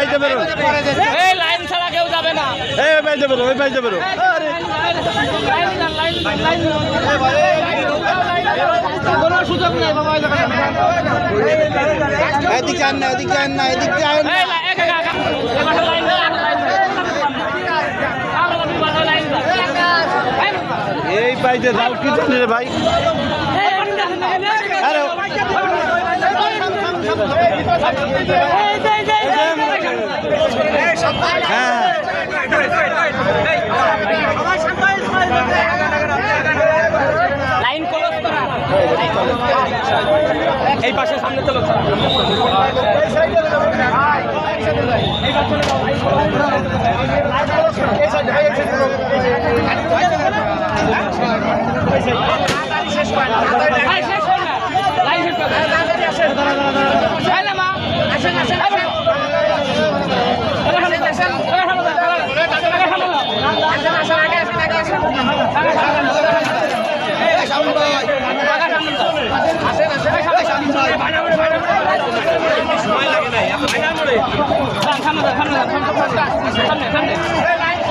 বাইতে বেরো এই লাইন ছাড়া কেউ যাবে না। এই বাইতে বেরো ওই বাইতে বেরো আরে লাইন না, লাইন লাইন কোনো সুযোগ নেই বাবা। এদিকে আন না এদিকে আন না এদিকে আন দাও। এই বাইতে যাও কি জানি রে ভাই। না, আরে লাইন ক্লোজ করা। এই পাশে সামনে চলো। শেষ হয় না লাইন শেষ করে এই না মা আসেন আসেন আসেন ওই বাইতে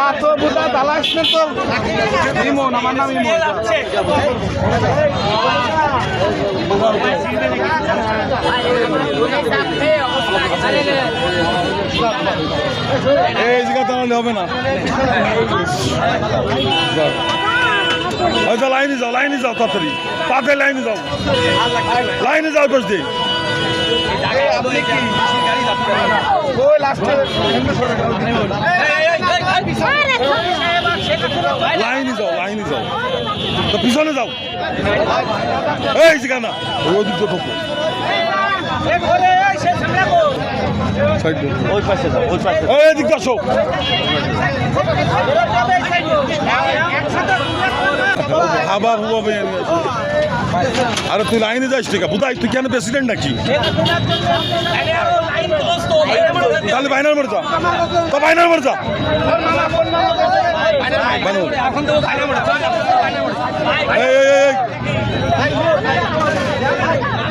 যা তো বুঝা দালাস না তো ইমন, আমার নাম ইমন। এই জায়গা তাহলে হবে না। হয়তো লাইনে যাও লাইনে যাও তাড়াতাড়ি। তাড়াতাড়ি লাইনে যাও। লাইনে যাও বস দিয়ে ওই লাস্টে লাইনে যাও লাইনে যাও। তো পিছনে যাও। এই জায়গা না ওই তো থাকো ওই পাশে যাও ওই পাশে এই এদিক আসো। আবার। আরে তুই লাইনে যাস ঠিক আছে বুধাই তুই কেন প্রেসিডেন্ট নাকি? তাহলে বাইনার মরে যা। তো বাইনার মরে যা। এই,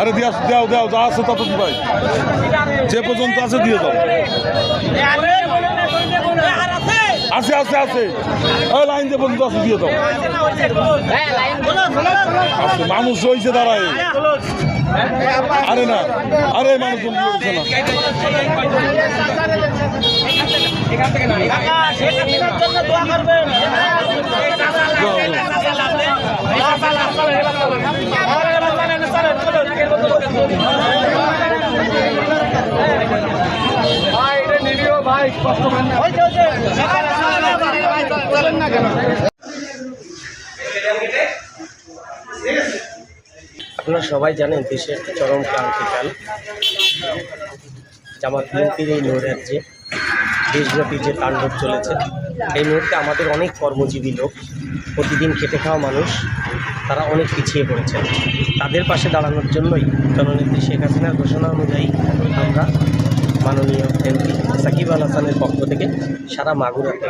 আরে দিয়া দাও দাও যা আছে তত দিবাই। যে পর্যন্ত আছে দিয়ে দাও। আছে আছে আছে ওই লাইন যে পর্যন্ত আছে দিয়ে দাও। আছে, মানুষ হয়েছে দাঁড়ায়। আরে না আরে মানুষ না। আপনারা সবাই জানেন দেশের চরম ক্রান্তিকাল। জামাত বিএনপির এই নৈরাজ্যে দেশব্যাপী যে তাণ্ডব চলেছে, এই মুহূর্তে আমাদের অনেক কর্মজীবী লোক, প্রতিদিন খেটে খাওয়া মানুষ, তারা অনেক পিছিয়ে পড়েছেন। তাদের পাশে দাঁড়ানোর জন্যই জননেত্রী শেখ হাসিনার ঘোষণা অনুযায়ী আমরা মাননীয় এমপি সাকিব আল হাসানের পক্ষ থেকে সারা মাগুরাতে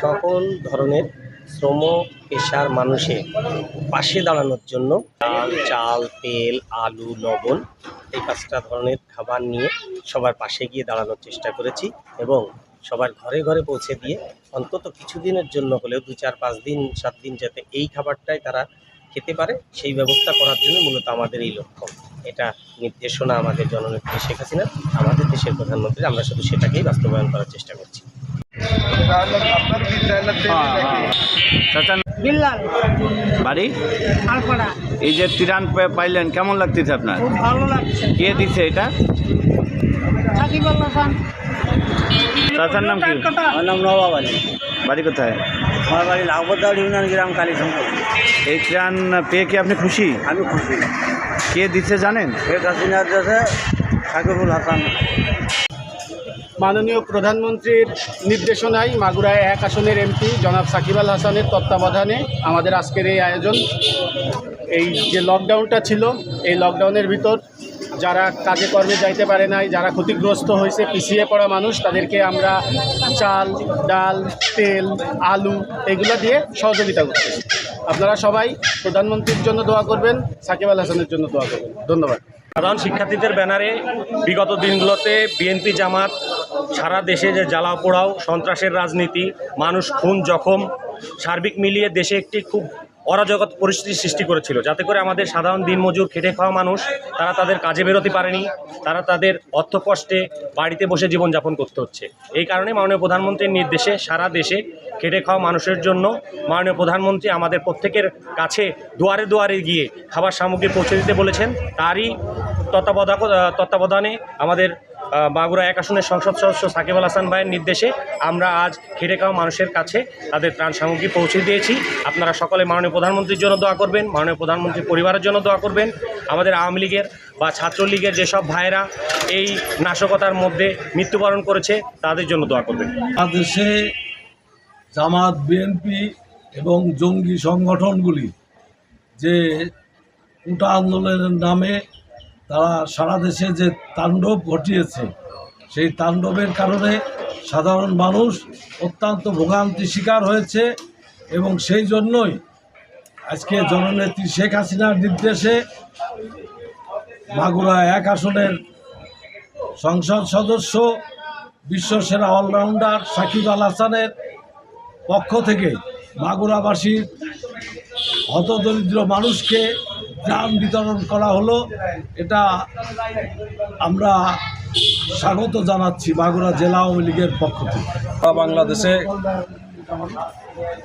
সকল ধরনের শ্রম পেশার মানুষের পাশে দাঁড়ানোর জন্য ডাল, চাল, তেল, আলু, লবণ এই পাঁচটা ধরনের খাবার নিয়ে সবার পাশে গিয়ে দাঁড়ানোর চেষ্টা করেছি এবং সবার ঘরে ঘরে পৌঁছে দিয়ে অন্তত কিছুদিনের জন্য হলেও দু চার পাঁচ দিন, সাত দিন যাতে এই খাবারটাই তারা খেতে পারে, সেই ব্যবস্থা করার জন্য মূলত আমাদের এই লক্ষ্য। এটা নির্দেশনা আমাদের জননেত্রী শেখ হাসিনা, আমাদের দেশের প্রধানমন্ত্রী, আমরা শুধু সেটাকেই বাস্তবায়ন করার চেষ্টা করছি আপনার কি ট্রেলার চাচা বিল্লাল। বাড়ি? এই যে তিরান পাইলেন কেমন লাগতেছে আপনার? খুব ভালো লাগছে। কে দিছে এটা? চাচার নাম কি? আমার নাম নবাব আলী। বাড়ি কোথায়? আমার বাড়ি লাভবদ্দার ইউনিয়ন গ্রাম কালীশঙ্কর এই ত্রাণ পেয়ে কি আপনি খুশি? আমি খুশি। কে দিচ্ছে জানেন? শেখ হাসিনার দেশে সাকিবুল হাসান। মাননীয় প্রধানমন্ত্রীর নির্দেশনায় মাগুরায় এক আসনের এমপি জনাব সাকিব আল হাসানের তত্ত্বাবধানে আমাদের আজকের এই আয়োজন। এই যে লকডাউনটা ছিল, এই লকডাউনের ভিতর যারা কাজে কর্মে যাইতে পারে নাই, যারা ক্ষতিগ্রস্ত হয়েছে পিছিয়ে পড়া মানুষ, তাদেরকে আমরা চাল, ডাল, তেল, আলু এগুলো দিয়ে সহযোগিতা করছি আপনারা সবাই প্রধানমন্ত্রীর জন্য দোয়া করবেন, সাকিব আল হাসানের জন্য দোয়া করবেন। ধন্যবাদ। সাধারণ শিক্ষার্থীদের ব্যানারে বিগত দিনগুলোতে বিএনপি জামাত সারা দেশে যে জ্বালাও পোড়াও সন্ত্রাসের রাজনীতি, মানুষ খুন, জখম, সার্বিক মিলিয়ে দেশে একটি খুব অরাজকত পরিস্থিতি সৃষ্টি করেছিল। যাতে করে আমাদের সাধারণ দিনমজুর, খেটে খাওয়া মানুষ, তারা তাদের কাজে বেরোতে পারেনি, তারা তাদের অর্থ কষ্টে বাড়িতে বসে জীবনযাপন করতে হচ্ছে। এই কারণে মাননীয় প্রধানমন্ত্রীর নির্দেশে সারা দেশে খেটে খাওয়া মানুষের জন্য মাননীয় প্রধানমন্ত্রী আমাদের প্রত্যেকের কাছে দুয়ারে দুয়ারে গিয়ে খাবার সামগ্রী পৌঁছে দিতে বলেছেন। তারই তত্ত্বাবধায়ক তত্ত্বাবধানে আমাদের মাগুরা এক আসনের সংসদ সদস্য সাকিব আল হাসান ভাইয়ের নির্দেশে আমরা আজ খেটে খাওয়া মানুষের কাছে তাদের ত্রাণ সামগ্রী পৌঁছে দিয়েছি। আপনারা সকলে মাননীয় প্রধানমন্ত্রীর জন্য দোয়া করবেন, মাননীয় প্রধানমন্ত্রীর পরিবারের জন্য দোয়া করবেন। আমাদের আওয়ামী লীগের বা ছাত্রলীগের যেসব ভাইয়েরা এই নাশকতার মধ্যে মৃত্যুবরণ করেছে, তাদের জন্য দোয়া করবেন। বাংলাদেশে জামাত, বিএনপি এবং জঙ্গি সংগঠনগুলি যে কোটা আন্দোলনের নামে তারা সারা দেশে যে তাণ্ডব ঘটিয়েছে, সেই তাণ্ডবের কারণে সাধারণ মানুষ অত্যন্ত ভোগান্তি শিকার হয়েছে এবং সেই জন্যই আজকে জননেত্রী শেখ হাসিনার নির্দেশে মাগুরা এক আসনের সংসদ সদস্য, বিশ্বসেরা অলরাউন্ডার সাকিব আল হাসানের পক্ষ থেকে মাগুরাবাসীর হতদরিদ্র মানুষকে ত্রাণ বিতরণ করা হলো। এটা আমরা স্বাগত জানাচ্ছি মাগুরা জেলা আওয়ামী লীগের পক্ষ থেকে। বাংলাদেশে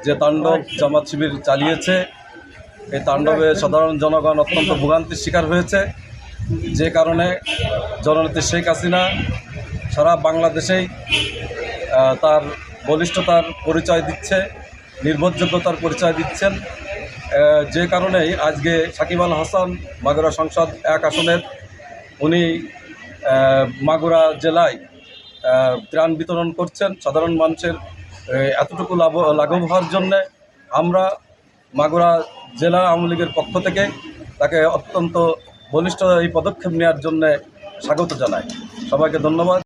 যে তাণ্ডব জামাত শিবির চালিয়েছে, এই তাণ্ডবে সাধারণ জনগণ অত্যন্ত ভোগান্তির শিকার হয়েছে। যে কারণে জননেত্রী শেখ হাসিনা সারা বাংলাদেশেই তার বলিষ্ঠতার পরিচয় দিচ্ছে, নির্ভরযোগ্যতার পরিচয় দিচ্ছেন। যে কারণেই আজকে সাকিব আল হাসান মাগুরা সংসদ এক আসনের, উনি মাগুরা জেলায় ত্রাণ বিতরণ করছেন। সাধারণ মানুষের এতটুকু লাভ, লাঘব হওয়ার জন্যে আমরা মাগুরা জেলা আওয়ামী লীগের পক্ষ থেকে তাকে অত্যন্ত বলিষ্ঠ এই পদক্ষেপ নেওয়ার জন্যে স্বাগত জানাই। সবাইকে ধন্যবাদ।